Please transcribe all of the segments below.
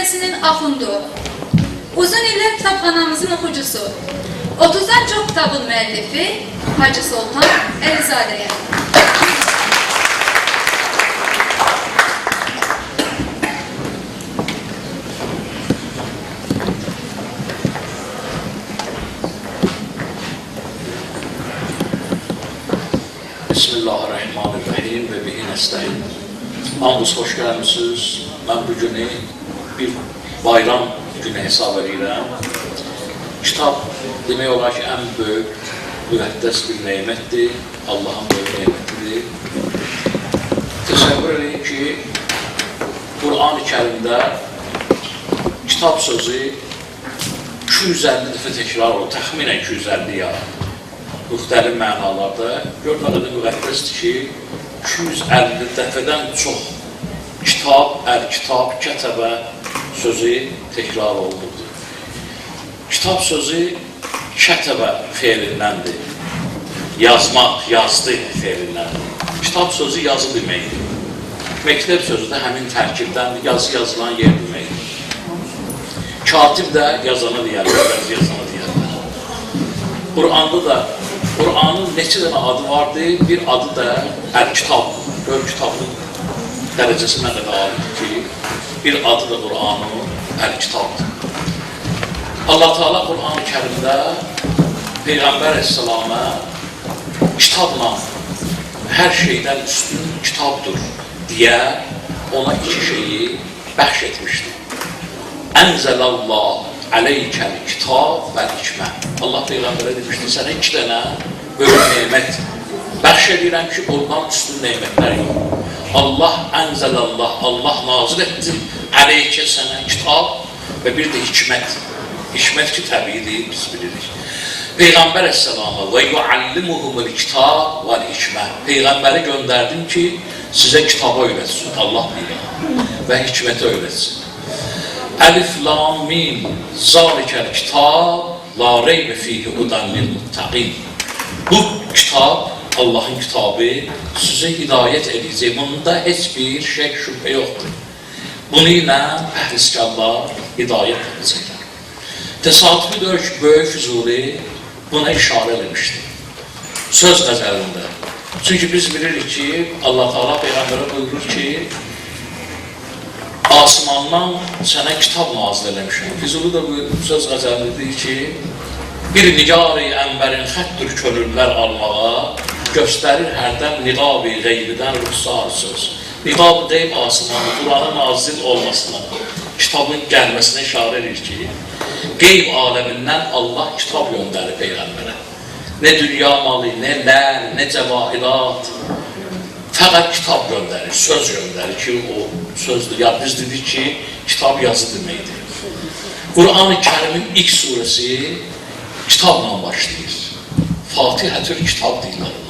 qəsəbəsinin axundu, uzun illər kitabxanamızın oxucusu, 30-dan çox kitabın müəllifi Hacı Soltan Əlizadəyə. Bismillahirrahmanirrahim ve bihi nesta'in. Hamdolsun hoş gelmişsiniz. Ben bu bir bayram günü hesab edirəm. Kitab demək olar ki, ən böyük, müqəddəs bir neymətdir. Allahın böyük neymətidir. Təsəvvür edin ki, Qur'an-ı Kərimdə kitab sözü 250 dəfə təkrar olur, təxminən 250 ya müxtəlif mənalarda görməli müqəddəsdir ki, 250 dəfədən çox kitab, əl-kitab, kətəbə sözü təkrar olunurdu. Kitab sözü kətəbə feilindəndir. Yazmaq, yazdı feilindəndir. Kitab sözü yazı deməkdir. Məktəb sözü də həmin tərkibdəndir, yazı yazılan yer deməkdir. Katib də yazanı deyərlər, yazı yazanı deyərlər. Qur'anda da Qur'anın neçə dənə adı vardı? Bir adı da Əl-Kitab. Gör kitabın dərəcəsi nə qədər alıdır ki, bir adı da Qur'anın Əl-Kitabdır. Allah Teala Qur'an-ı Kərimdə Peyğəmbər Əsselam'a kitabla hər şeydən üstün kitabdır deyə ona iki şeyi bəxş etmişdir. Ənzəlallah aleykel kitab və hikmə. Allah Peyğəmbərə demişdi, sənə iki dənə böyük neymət bəxş edirəm ki, ondan üstün neymətlər yox. Allah ənzəlallah, Allah nazil etdi əleyke sənə kitab və bir də hikmət. Hikmət ki, təbiidir, biz bilirik. Peyğəmbər əssalama və yuallimuhumul kitab və hikmə. Peyğəmbəri göndərdim ki, sizə kitaba öyrətsin, Allah bilir və hikmətə öyrətsin. Elif lam mim zalikel kitab la reybe fihi hudan lil muttaqin. Bu kitab Allah'ın kitabı size hidayet edecek. Bunda hiçbir şek şüphe yoktur. Bununla pəhriskarlar hidayet edecekler. Tesadüfi dört böyük Füzuli buna işare etmiştir. Söz qəzəlində. Çünki biz bilirik ki, Allah Teala Peyğəmbərə buyurur ki, Asmandan sənə kitab nazil eləmişəm. Füzuli də bu söz qəzəlində deyir ki, bir nigar-ı ənbərin xəttir könüllər almağa, göstərir hərdən niqab-ı qeybidən ruhsar söz. Deyib asmanı, Qurana nazil olmasına, kitabın gəlməsinə işarə edir ki, qeyb aləmindən Allah kitab göndərir Peyğəmbərə. Nə dünya malı, nə lər, nə cəvahirat, fəqət kitab göndərir, söz göndərir ki, o sözdür. Ya biz dedik ki, kitab yazı deməkdir. Qur'an-ı Kərimin ilk surəsi kitabla başlayır. Fatihətül kitab deyirlər ona.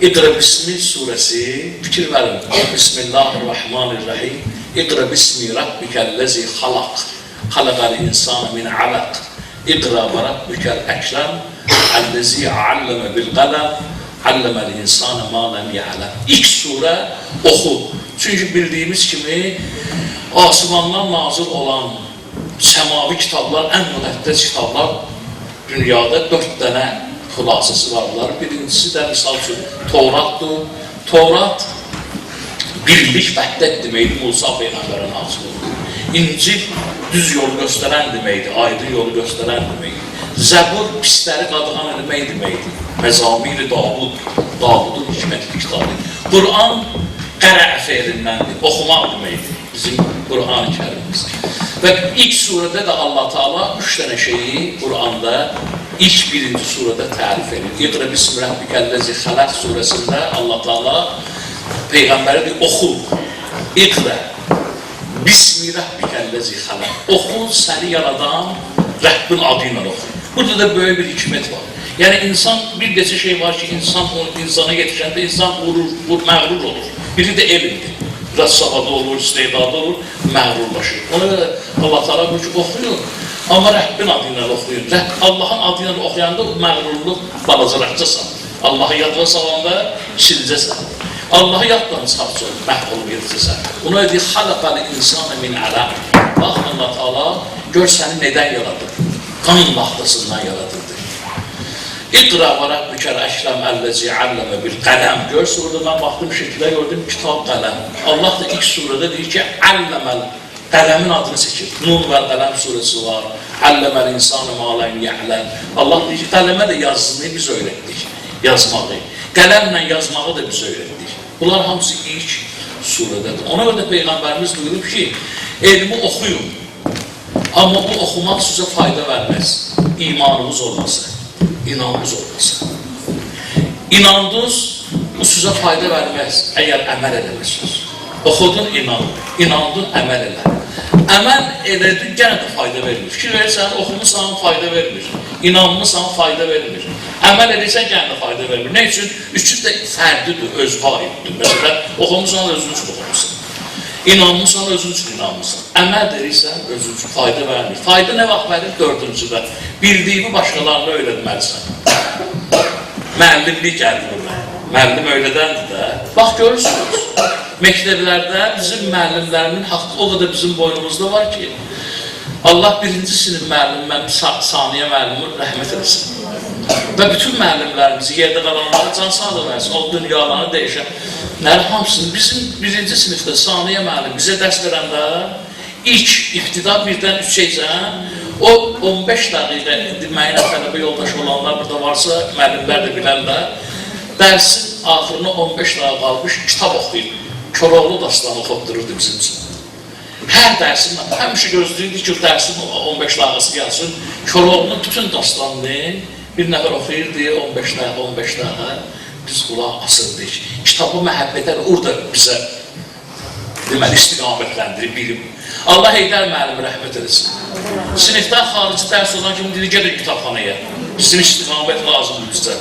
İqra Bismi surəsi, fikir verin. Bismillahirrahmanirrahim. İqra Bismi Rabbikəl-ləzi xalaq. Xalaqal insanı min alaq. İqra və Rabbikəl əkrəm. Əlləzi alləmə bil-qələm. Alləməl insanı ma ləm ya'ləm. İlk surə oxu. Çünki bildiyimiz kimi asmandan nazil olan səmavi kitablar, ən müqəddəs kitablar dünyada dörd dənə xülasəsi var bunların. Birincisi də misal üçün Tevratdır. Tevrat birlik vəhdət deməkdir, Musa Peyğəmbərə nazil. İncil düz yolu göstərən deməkdir, aydın yolu göstərən deməkdir. Zəbur pisləri qadağan etmək deməkdir. Məzamir-i Davud, Davudun hikmətli kitabı. Qur'an qərə feilindəndir, oxumaq deməkdir bizim Qur'an-ı Kərimimiz. Və ilk surədə də Allah Taala üç dənə şeyi Qur'anda ilk birinci surədə tərif edir. İqra bismi rabbikəl-lezi xalaq surəsində Allah Taala peyğəmbərə deyir, oxu. İqra bismi rabbikəl-lezi xalaq. Oxu səni yaradan Rəbbin adı ilə oxu. Burada da böyük bir hikmət var. Yəni insan bir neçə şey var ki, insan o insana yetişəndə insan vurur, vur, məğrur olur. Biri də elmdir. Savadı olur, istedadı olur, məğrurlaşır. Ona görə Allah Teala buyurur ki, oxuyun. Amma Rəbbin adı ilə oxuyun. Rəbb, Allahın adı ilə oxuyanda məğrurluq balaca rəhcəsən. Allahı yadına salanda silcəsən. Allah'ı yaddan çıxartsa məhv olub yetişirsən. Buna deyir, xalaqal insanı min ələm. Bax, Allah Taala gör səni nədən yaradır? Qan vaxtasından yaradırdı. İqra və rabbikəl əşləm əlləzi əlləmə bil qələm. Gör surada mən baxdım şəklə gördüm kitab qələm. Allah da ilk surada deyir ki, əlləməl qələmin adını çəkir. Nun və qələm surəsi var. Əlləməl insanı malən yələm. Allah deyir ki, qələmə də yazını biz öyrətdik. Yazmağı. Qələmlə yazmağı da biz öyrətdik. Bunlar hamısı ilk suradadır. Ona görə də Peyğəmbərimiz ki, elmi oxuyun. Amma bu oxumaq sizə fayda verməz. İmanınız olmasa, inanınız olmasa. İnandınız, bu sizə fayda verməz əgər əməl edəməzsiniz. Oxudun, inan, inandın, əməl elə. Əməl elədin, gənə də fayda vermir. Fikir verirsən, oxumusan, fayda vermir. İnanmısan, fayda vermir. Əməl edirsən, gənə də fayda vermir. Nə üçün? Üçü də fərdidir, öz vaiddir. Məsələn, oxumusan, özün üçün oxumusan. İnanmısan, özün üçün inanmısan. Əməl edirsən, özün üçün fayda vermir. Fayda nə vaxt verir? Dördüncüdə. Bildiyini başqalarına öyrətməlisən. Müəllimlik buna. Müəllim öylədəndir də. Bax görürsünüz. Məktəblərdə bizim müəllimlərimin haqqı o qədər bizim boynumuzda var ki, Allah birinci sinif müəlliməm, saniyə müəllimə rəhmət etsin. Və bütün müəllimlərimizi yerdə qalanlara can sağlıq versin, o dünyalarını dəyişənlər hamısını bizim birinci sinifdə saniyə müəllim bizə dərs verəndə ilk iftida birdən üçəcən o 15 dəqiqə müəyyən tələbə yoldaşı olanlar burada varsa, müəllimlər də bilərlər, dərsin axırına 15 dəqiqə qalmış kitab oxuyur. Koroğlu dastanı oxutdururdu bizim üçün. Hər dərsin, həmişə gözləyirdi ki, dərsin 15 dəqiqəsi gəlsin. Koroğlu'nun bütün dastanını bir nəfər oxuyurdu, 15 dəqiqə, 15 dəqiqə. Biz qulaq asırdık. Kitabı məhəbbətə orada bizə deməli istiqamətləndirib bilim. Allah Heydər müəllim rəhmət eləsin. Sinifdən xarici dərs olan kimi dedi, gedin kitabxanaya. Bizim istiqamət lazımdır bizə.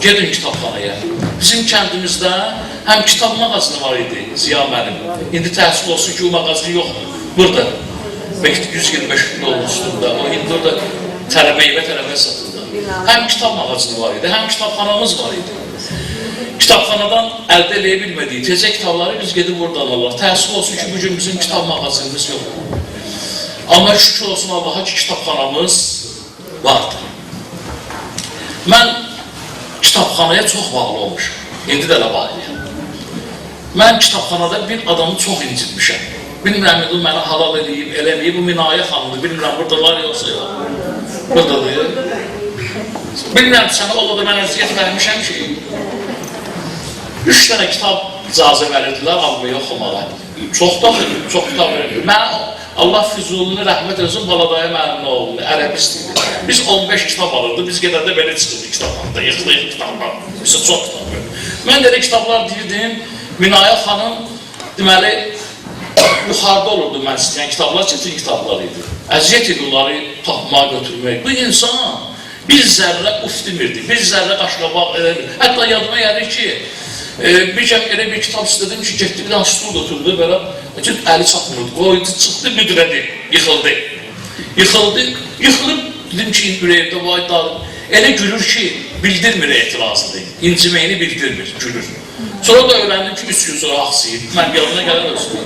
Gedin kitabxanaya. Bizim kəndimizdə həm kitab mağazını var idi Ziya müəllim. İndi təhsil olsun ki, o mağazı yoxdur. Burada. Belki 125 yolun üstündə. O indi orada tələbə, meyvə tələbə satıldı. Həm kitab mağazını var idi, həm kitabxanamız var idi. Kitabxanadan əldə eləyə bilmədiyi tezə kitabları biz gedib oradan alırlar. Təhsil olsun ki, bugün bizim kitab mağazımız yoxdur. Amma şükür olsun Allaha ki, kitabxanamız vardır. Mən kitabxanaya çox bağlı olmuşum. İndi də elə bağlıyam. Mən kitabxanada bir adamı çox incitmişəm. Bilmirəm, bu mənə halal edeyim, eləməyib, bu Minayə xanımdır. Bilmirəm, burada var yoxsa yox. Buradadır. Bilmirəm, sənə o da mən əziyyət vermişəm ki, üç dənə kitab icazə verirdilər almaya, oxumağa. Çox da, çox kitab verirdi. Mən Allah Füzulunu rəhmət eləsin, Baladaya müəllimin oğlunu, ərəbist idi. Biz 15 kitab alırdı, biz gedəndə belə çıxırdı kitablarda, yıxılıyıq kitablar. Bizə çox kitab verir. Mən də elə kitablar deyirdim, Minayə xanım, deməli, yuxarıda olurdu mən istəyən kitablar, çətin kitablar idi. Əziyyət idi onları tapmağa götürmək. Bu insan bir zərrə uf demirdi, bir zərrə qaşqabaq edirdi. Hətta yadıma gəlir ki, e, bir kəm elə bir kitab istədim ki, getdi bir dənə stul götürdü, belə, ki, əli çatmırdı, qoydu, çıxdı, müdürədi, yıxıldı. Yıxıldı, yıxılıb, dedim ki, ürəyimdə vay dadım. Elə gülür ki, bildirmir etirazını, inciməyini bildirmir, gülür. Sonra da öğrendim ki, üç gün sonra aksayıb, mən yanına gələr olsun.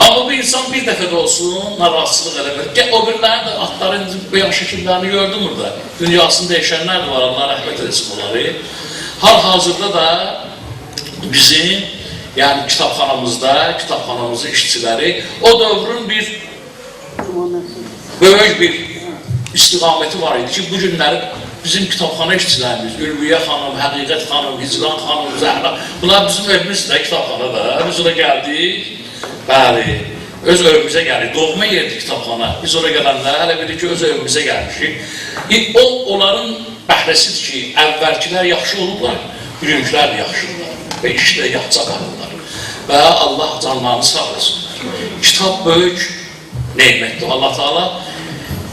Ama bu insan bir dəfə də olsun narahatsızlıq eləmir. Gəl o birilərin də atların beyan şəkillərini gördüm burada. Dünyasını dəyişənlər də var, Allah rəhmət etsin onları. Hal-hazırda da bizim yani kitabxanamızda, kitabxanamızın işçiləri o dövrün bir böyük bir istiqaməti var idi ki, bu günləri bizim kitabxana işçilərimiz, Ülviyə xanım, Həqiqət xanım, Hicran xanım, Zəhra, bunlar bizim evimizdə kitabxana da. Biz oraya gəldik, bəli, öz evimizə gəldik. Doğma yerdir kitabxana. Biz oraya gələndə hələ bilir ki, öz evimizə gəlmişik. E, O, onların bəhrəsidir ki, əvvəlkilər yaxşı olublar, bugünkülər də yaxşıdırlar və işlə yaxça qalırlar. Və Allah canlarını sağ olsunlar. Kitab böyük neymətdir Allah Taala.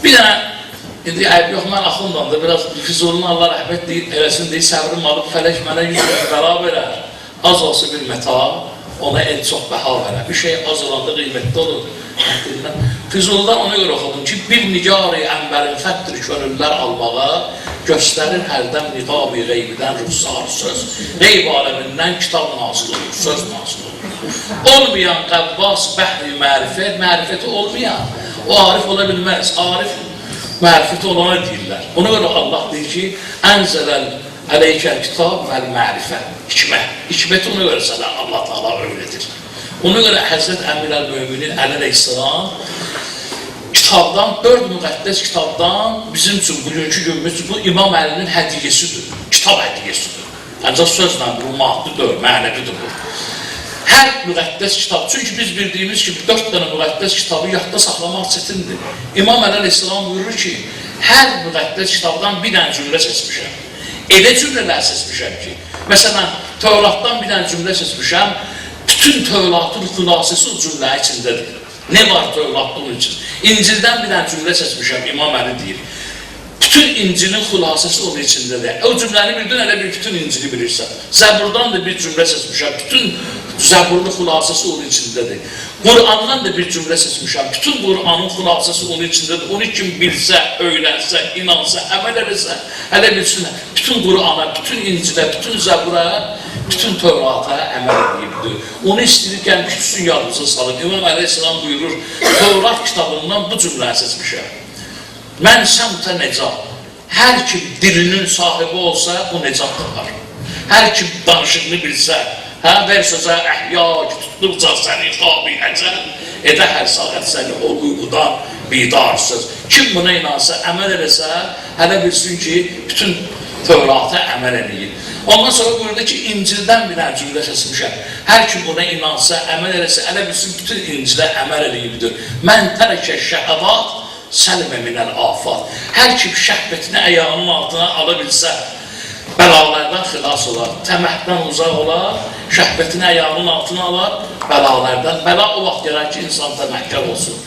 Bir dənə İndi ayıb yox, mən axundam da biraz Füzulun Allah rəhmət deyib, eləsin deyib, səbrim alıb fələk mənə yüz min bəla verər. Az olsa bir məta, ona en çox bəha verər. Bir şey az olanda qiymətli olur. Füzuldan ona görə oxudum ki, bir nigar-ı ənbərin fətdir könüllər almağa, göstərir hərdən niqab-ı qeybidən ruhsar söz. Qeyb aləmindən kitab nazil olur, söz nazil olur. Olmayan qəvvas bəhri mərifət, mərifəti olmayan, o arif ola bilməz. Arif mərifəti olana deyirlər. Ona görə Allah deyir ki, ənzələl əleykəl kitab vəl mərifə, hikmət. Hikməti ona görə sənə Allah Taala öyrədir. Ona görə Həzrət Əmir əl-Möminin Əli əleyhissalam kitabdan, dörd müqəddəs kitabdan bizim üçün bugünkü günümüz bu İmam Əlinin hədiyyəsidir. Kitab hədiyyəsidir. Ancaq sözlə bu maddidir, mənəvidir bu. Hər müqəddəs kitab, çünki biz bildiyimiz kimi dörd dənə müqəddəs kitabı yadda saxlamaq çətindir. İmam Əli əleyhissalam buyurur ki, hər müqəddəs kitabdan bir dənə cümlə seçmişəm. Elə cümlələr seçmişəm ki, məsələn, Tövratdan bir dənə cümlə seçmişəm, bütün Tövratın xülasəsi o cümlə içindədir. Ne var Tövratda onun için? İncil'den bir tane cümle seçmişim İmam Ali deyir. Bütün İncil'in xülasəsi onun içindədir. O cümləni bildin, elə bir bütün İncil'i bilirsən. Zəburdan da bir cümlə seçmişəm. Bütün Zəburun xülasəsi onun içindədir. Qur'andan da bir cümlə seçmişəm. Bütün Qur'anın xülasəsi onun içindədir. Onu kim bilsə, öyrənsə, inansa, əməl eləsə, hələ bilsin. Bütün Qur'ana, bütün İncil'ə, bütün Zəbura, bütün Tevrata əməl edibdir. Onu istəyirkən küçsün yadınıza salın. İmam Aleyhisselam buyurur, Tevrat kitabından bu cümləni seçmişəm. Mən səmtə necat. Hər kim dilinin sahibi olsa, o necat tapar. Hər kim danışığını bilsə, hə, ver sözə əhya ki, tutduqca səni xabi əcəl, edə hər saat səni o uyqudan bidarsız. Kim buna inansa, əməl eləsə, hələ bilsin ki, bütün Tevrata əməl eləyir. Ondan sonra buyurdu ki, İncildən bir cümlə seçmişəm. Hər kim buna inansa, əməl eləsə, hələ bilsin bütün İncilə əməl eləyibdir. Mən tərəkə şəhəvat, səlmə minəl afat. Hər kim şəhvətini ayağının altına ala bilsə, bəlalardan xilas olar, təməhdən uzaq olar, şəhvətini ayağının altına alar, bəlalardan. Bəla o vaxt gələr ki, insan təməhkar olsun.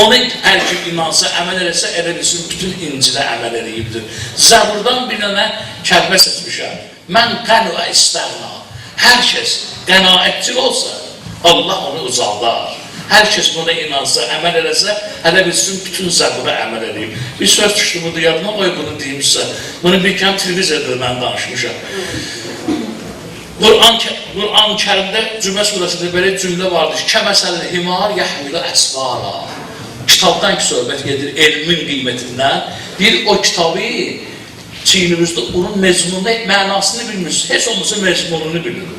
Onu hər kim inansa, əməl eləsə, elə bilsin, bütün İncilə əməl eləyibdir. Zəburdan bir dənə kəlmə seçmişəm. Mən qən və istəğna. Hər kəs qənaətçil olsa, Allah onu ucaldar. Hər kəs buna inansa, əməl eləsə, hələ bilsin bütün zəbura əməl edeyim. Bir söz düşdü burada yadıma, oy bunu deyimsə. Bunu bir kəm televiziyada mən danışmışam. Kur'an Kur'an Kərimdə Cümə surəsində belə cümlə vardır. Kəməsəl himar yəhmilə əsfara. Kitabdan ki söhbət gedir, elmin qiymətindən. Bir o kitabı çiynimizdə, onun mezmununu, mənasını bilmirsiniz. Heç olmasa mezmununu bilir.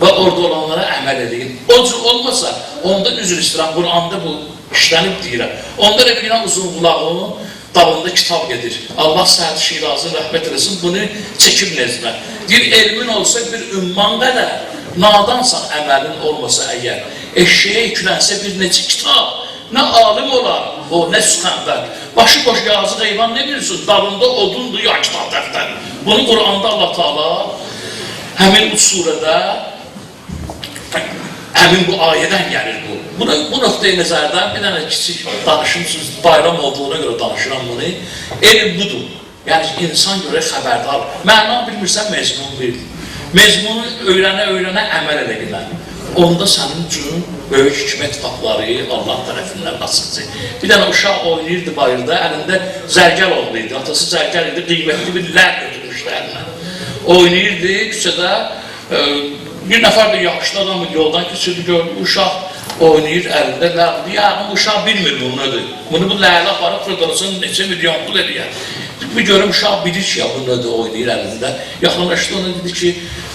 Və orada olanlara əməl edin. O cür olmasa, onda üzr istəyirəm, Qur'anda bu işlənib deyirəm. Onda da bilirəm uzun qulağın dalında kitab gedir. Allah Səhət Şirazı rəhmət eləsin, bunu çəkib nezmə. Deyir, elmin olsa bir ümman qədər, nadansan əməlin olmasa əgər, eşeğe yüklənsə bir neçə kitab, nə alim olar, o nə süxəmbər. Başı boş yazıq heyvan ne bilirsin, dalında odundur ya kitab dəftər. Bunu Qur'anda Allah Taala həmin surədə həmin bu ayədən gəlir bu. Buna, bu nöqteyi nəzərdən bir dənə kiçik danışım, siz bayram olduğuna görə danışıram bunu. Elm budur. Yəni insan görə xəbərdar. Məna bilmirsən, mezmun bil. Mezmunu öyrənə-öyrənə əməl elə. Onda sənin üçün böyük hikmət qapıları Allah tərəfindən açılacaq. Bir dənə uşaq oynayırdı bayırda, əlində zərgər oğlu. Atası zərgər idi, qiymətli bir lər götürmüşdü. Oynayırdı küçədə, e, bir nəfər də yaxşı adam yoldan keçirdi, gördü, uşaq oynayır əlində ləğdir. Yəni, uşaq bilmir bunu nədir. Bunu bu ləğlə aparıb fırdalasın, neçə milyon pul eləyər. Bir görüm uşaq bilir ya bu nədir oynayır əlində. Yaxınlaşdı ona dedi ki,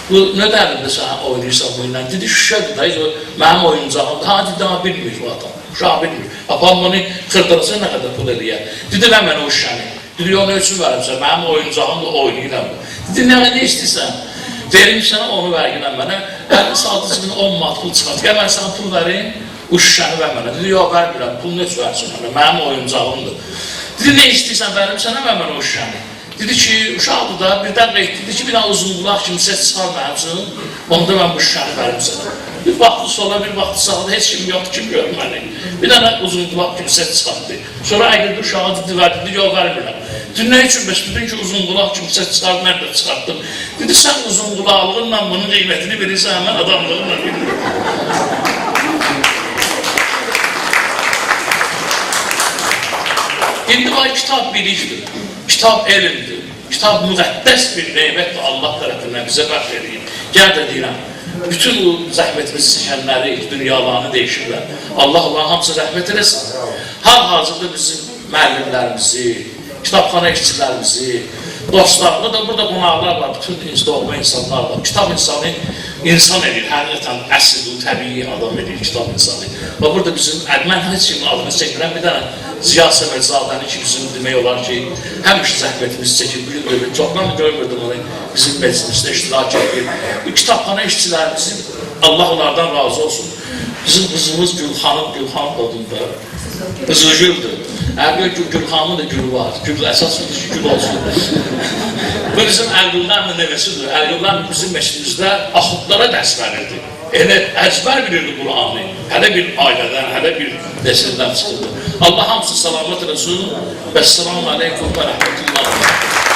bu nədir əlində sən oynayırsan bu ilə? Dedi, şüşədir da, o mənim oyuncağımdır. Ha, dedi, ha, bilmir bu adam. Uşaq bilmir. Apam bunu xırdalasın nə qədər pul eləyər. Dedi, ver mənə o şüşəni. Dedi, o nə üçün vermişsən? Mənim oyuncağımdır, oynayıram. Dedi, nə, nə istəyirsən? Verim sənə onu verginən mənə. Əlini saldı cibinə 10 mat pul çıxart. Gəl mən sənə pul verim, bu şüşəni ver mənə. Dedi, yox, vermirəm, pul üçün versin mənə? Mənim oyuncağımdır. Dedi, nə istəyirsən verim sənə, ver mənə o. Dedi ki, uşaqdır da, birdən reyt dedi ki, bir dənə uzun qulaq kimsə çıxar mənim üçün, onda mən bu şüşəni verim sənə. Bir vaxtı sola, bir vaxtı sağda, heç kim yoxdur, kim görməni. Bir dənə uzun qulaq kimsə çıxartdı. Sonra əgildi uşağı dedi, ver, dedi, yox, vermirəm. Dün ne için bəs dedin ki uzun qulaq kimsə çıxar, mən də çıxartdım. Dedi sən uzun qulaqlığınla bunun qiymətini verirsən, mən adamlığımla bilmirəm. İndi var kitab bilikdir, kitab elmdir, kitab müqəddəs bir neymətdir Allah bəxş edir. Gəl də deyirəm, bütün o zəhmətimizi çəkənləri, dünyalarını dəyişirlər. Allah Allah hamısı rəhmət eləsin. Hal-hazırda bizim müəllimlərimizi, kitabxana işçilərimizi, dostlarını da burada qonaqlar var, bütün doğma insanlar var. Kitab insanı insan edir, həqiqətən əsl, təbii adam edir kitab insanı. Və burada bizim, mən heç kimin adını çəkmirəm, bir dənə Ziya Səmədzadəni ki, bizim demək olar ki, həmişə zəhmətimizi çəkir, bir gün çoxdan görmürdüm onu, bizim məclisimizdə iştirak edir. Bu kitabxana işçilərimizin, Allah onlardan razı olsun. Bizim qızımız Gülxanım, Gülxan adında, Qızılgüldür. Əgər Gül, Gülxanın da gülü var. Gül ki, gül olsun. Bu bizim Əlgüllərlə nəvəsidir. Əlgüllər bizim məşqimizdə axudlara dərs verirdi. Elə əzbər bilirdi Qur'anı. Hələ bir ailədən, hələ bir nəsildən çıxırdı. Allah hamısı salamat eləsin. Və selamu aleykum və rəhmətullah.